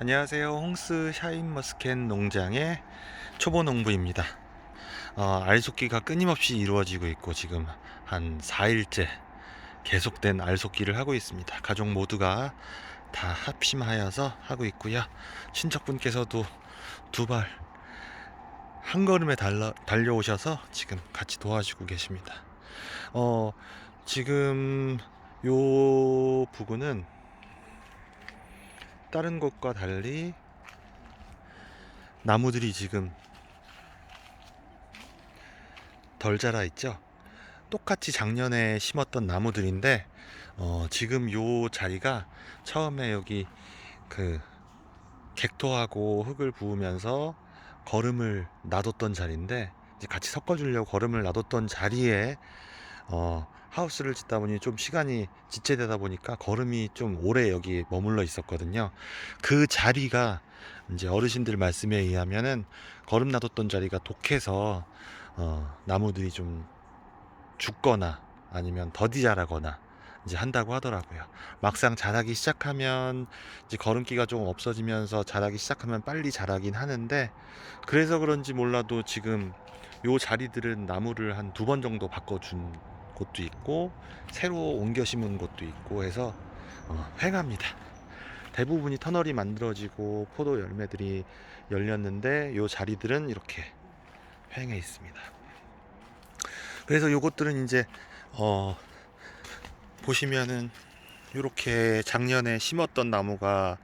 안녕하세요. 홍스 샤인머스캔 농장의 초보 농부입니다. 어, 알속기가 끊임없이 이루어지고 있고 지금 한 4일째 계속된 알속기를 하고 있습니다. 가족 모두가 다 합심하여서 하고 있고요. 친척분께서도 두 발 한 걸음에 달려, 달려오셔서 지금 같이 도와주고 계십니다. 어, 지금 요 부근은 다른 곳과 달리 나무들이 지금 덜 자라 있죠. 똑같이 작년에 심었던 나무들인데 어, 지금 요 자리가 처음에 여기 그 객토하고 흙을 부으면서 거름을 놔뒀던 자리인데 같이 섞어주려고 거름을 놔뒀던 자리에 어, 하우스를 짓다 보니 좀 시간이 지체되다 보니까 거름이 좀 오래 여기 머물러 있었거든요. 그 자리가 이제 어르신들 말씀에 의하면은 거름 놔뒀던 자리가 독해서 어, 나무들이 좀 죽거나 아니면 더디 자라거나 이제 한다고 하더라고요. 막상 자라기 시작하면 이제 거름기가 좀 없어지면서 자라기 시작하면 빨리 자라긴 하는데 그래서 그런지 몰라도 지금 요 자리들은 나무를 한 두 번 정도 바꿔준 곳도 있고 새로 옮겨 심은 곳도 있고 해서 어, 횡합니다. 대부분이 터널이 만들어지고 포도 열매들이 열렸는데 요 자리들은 이렇게 횡해 있습니다. 그래서 요것들은 이제 어 보시면은 이렇게 작년에 심었던 나무가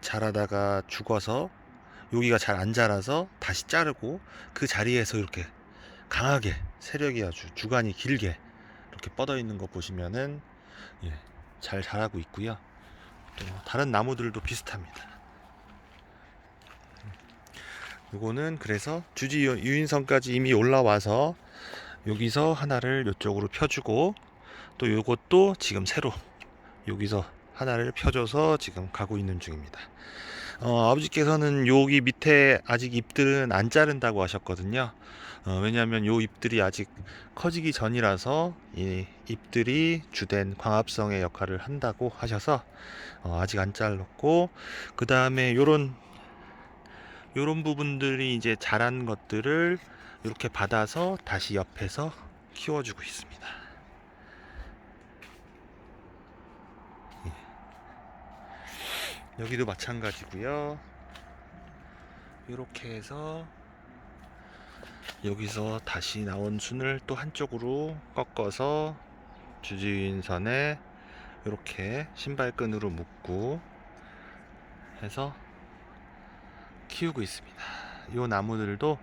자라다가 죽어서 여기가 잘 안 자라서 다시 자르고 그 자리에서 이렇게 강하게 세력이 아주 주간이 길게 이렇게 뻗어 있는 거 보시면은 예, 잘 자라고 있고요. 또 다른 나무들도 비슷합니다. 요거는 그래서 주지 유- 유인선까지 이미 올라와서 여기서 하나를 이쪽으로 펴주고 또 요것도 지금 새로 여기서 하나를 펴줘서 지금 가고 있는 중입니다. 어, 아버지께서는 여기 밑에 아직 잎들은 안 자른다고 하셨거든요. 어, 왜냐하면 요 잎들이 아직 커지기 전이라서 이 잎들이 주된 광합성의 역할을 한다고 하셔서 어, 아직 안 잘랐고 그 다음에 요런 요런 부분들이 이제 자란 것들을 이렇게 받아서 다시 옆에서 키워주고 있습니다. 여기도 마찬가지고요. 이렇게 해서 여기서 다시 나온 순을 또 한쪽으로 꺾어서 주지인선에 이렇게 신발끈으로 묶고 해서 키우고 있습니다. 이 나무들도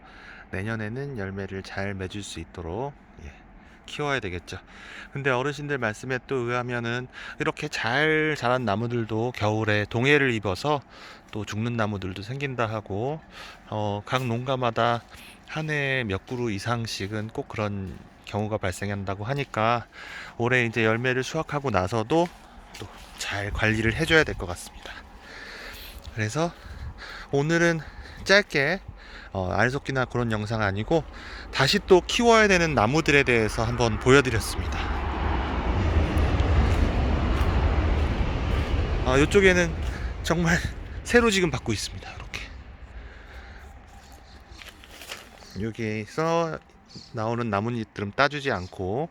내년에는 열매를 잘 맺을 수 있도록 예, 키워야 되겠죠. 근데 어르신들 말씀에 또 의하면은 이렇게 잘 자란 나무들도 겨울에 동해를 입어서 또 죽는 나무들도 생긴다 하고 어, 각 농가마다 한 해에 몇 그루 이상씩은 꼭 그런 경우가 발생한다고 하니까 올해 이제 열매를 수확하고 나서도 또 잘 관리를 해줘야 될 것 같습니다. 그래서 오늘은 짧게 어, 알속기나 그런 영상 아니고 다시 또 키워야 되는 나무들에 대해서 한번 보여드렸습니다. 아, 이쪽에는 정말 새로 지금 받고 있습니다. 이렇게 여기서 나오는 나뭇잎들은 따주지 않고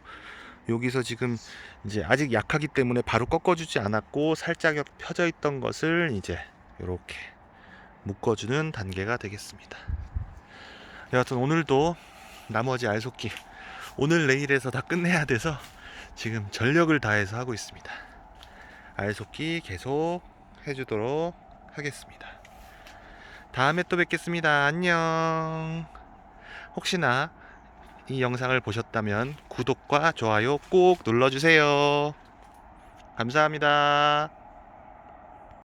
여기서 지금 이제 아직 약하기 때문에 바로 꺾어주지 않았고 살짝 펴져 있던 것을 이제 이렇게 묶어주는 단계가 되겠습니다. 여하튼 오늘도 나머지 알속기 오늘 내일에서 다 끝내야 돼서 지금 전력을 다해서 하고 있습니다. 알속기 계속 해주도록 하겠습니다. 다음에 또 뵙겠습니다. 안녕. 혹시나 이 영상을 보셨다면 구독과 좋아요 꼭 눌러주세요. 감사합니다.